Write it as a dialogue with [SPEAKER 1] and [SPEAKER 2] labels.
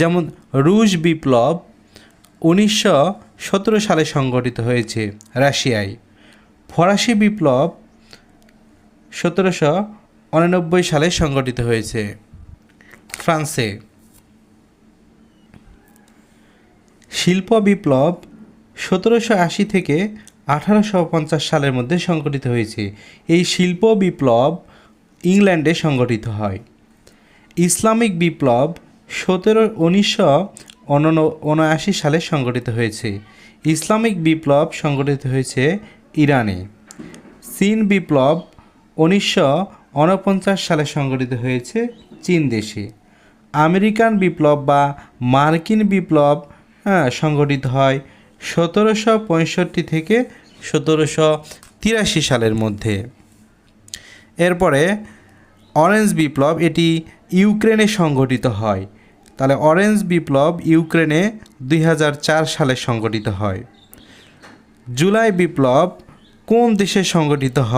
[SPEAKER 1] যেমন রুশ বিপ্লব উনিশশো সতেরো সালে সংগঠিত হয়েছে রাশিয়ায়। ফরাসি বিপ্লব সতেরোশো উননব্বই সালে সংগঠিত হয়েছে ফ্রান্সে। শিল্প বিপ্লব সতেরোশো আশি থেকে আঠারোশো পঞ্চাশ সালের মধ্যে সংগঠিত হয়েছে। এই শিল্প বিপ্লব ইংল্যান্ডে সংগঠিত হয়। ইসলামিক বিপ্লব সতেরো উনিশশো উনআশি সালে সংগঠিত হয়েছে। ইসলামিক বিপ্লব সংগঠিত হয়েছে ইরানে। চীন বিপ্লব উনিশশো উনপঞ্চাশ সালে সংগঠিত হয়েছে চীন দেশে। আমেরিকান বিপ্লব বা মার্কিন বিপ্লব হ্যাঁ সংগঠিত হয় সতেরোশো পঁয়ষট্টি থেকে সতেরোশো তিরাশি সালের মধ্যে। এরপরে অরেঞ্জ বিপ্লব এটি ইউক্রেনে সংগঠিত হয়। তাহলে অরেঞ্জ বিপ্লব ইউক্রেনে দুই হাজার চার সালে সংগঠিত হয়। জুলাই বিপ্লব কোন দেশে সংগঠিত হয়?